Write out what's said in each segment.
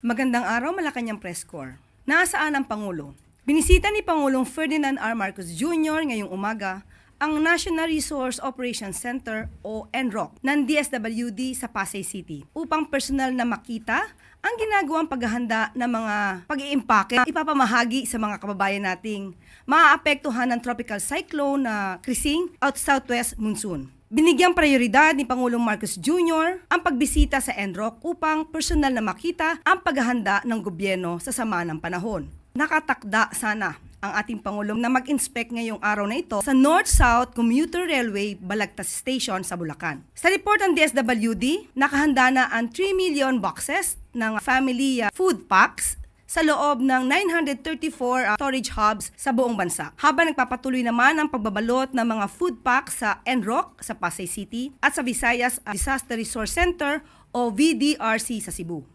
Magandang araw, Malacanang Press Corps. Nasaan ang Pangulo? Binisita ni Pangulong Ferdinand R. Marcos Jr. ngayong umaga ang National Resource Operations Center o NROC ng DSWD sa Pasay City upang personal na makita ang ginagawang paghahanda ng mga pag-iimpake na ipapamahagi sa mga kababayan nating maaapektuhan ng tropical cyclone na Krising at Southwest Monsoon. Binigyang prioridad ni Pangulong Marcos Jr. ang pagbisita sa NROC upang personal na makita ang paghahanda ng gobyerno sa sama ng panahon. Nakatakda sana ang ating Pangulong na mag-inspect ngayong araw na ito sa North-South Commuter Railway Balagtas Station sa Bulacan. Sa report ng DSWD, nakahanda na ang 3 million boxes ng family uh, food packs sa loob ng 934 uh, storage hubs sa buong bansa. Habang nagpapatuloy naman ang pagbabalot ng mga food packs sa NROC sa Pasay City at sa Visayas uh, Disaster Resource Center o VDRC sa Cebu.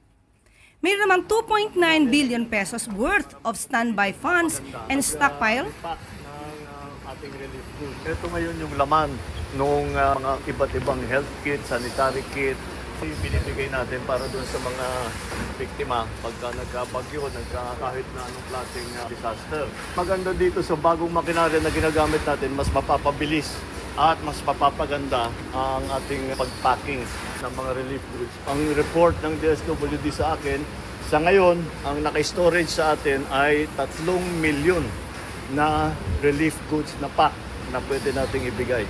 Mayroon naman 2.9 billion pesos worth of standby funds and stockpile pack uh, ating relief goods. Ito ngayon yung laman nung uh, mga iba't ibang health kit, sanitary kit, yung binibigay natin para doon sa mga biktima pagka nagkabagyo, nagka kahit na anong klaseng uh, disaster. Maganda dito sa bagong makinarya na ginagamit natin, mas mapapabilis at mas mapapaganda ang ating pagpacking ng mga relief goods. Ang report ng DSWD sa akin, sa ngayon, ang naka-storage sa atin ay 3 milyon na relief goods na pack na pwede nating ibigay.